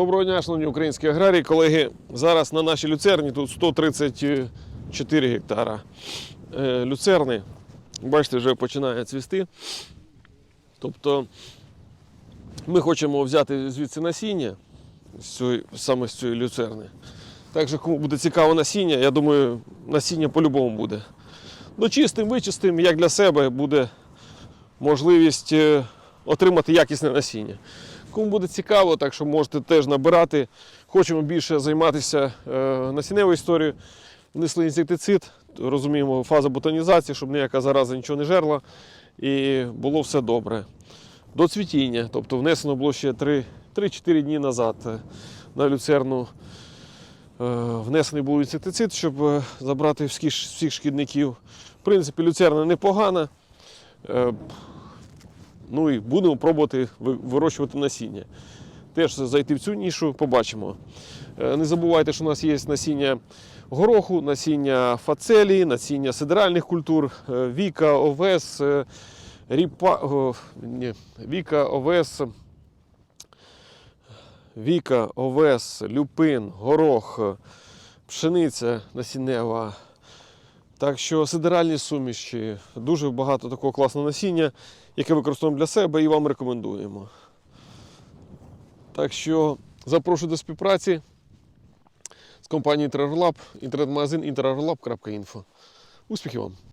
Доброго дня, шановні українські аграрії. Колеги, зараз на нашій люцерні тут 134 гектара е, люцерни. Бачите, вже починає цвісти. Тобто ми хочемо взяти звідси насіння, саме з цієї люцерни. Так кому буде цікаво насіння, я думаю, насіння по-любому буде. Дочистим, вичистим, як для себе буде можливість е, отримати якісне насіння. Кому буде цікаво, так що можете теж набирати. Хочемо більше займатися е, насінневою історією. Внесли інсектицид, розуміємо, фаза ботанізації, щоб ніяка зараза нічого не жерла. І було все добре. До цвітіння, тобто внесено було ще 3 3-4 дні назад е, на люцерну. е, Внесений був інсектицид, щоб забрати всіх шкідників. В принципі, люцерна непогана. Ну і будемо пробувати вирощувати насіння. Теж зайти в цю нішу, побачимо. Е, Не забувайте, що у нас є насіння гороху, насіння фацелії, насіння сидеральних культур, е, віка, овес, е, ріпа, о, ні, віка, овес, віка, овес, люпин, горох, пшениця насіннева. Так що сидеральні суміші, дуже багато такого класного насіння, яке використовуємо для себе і вам рекомендуємо. Так що запрошую до співпраці з компанією InterAgroLab, інтернет-магазин interarolab.info. Успіхів вам!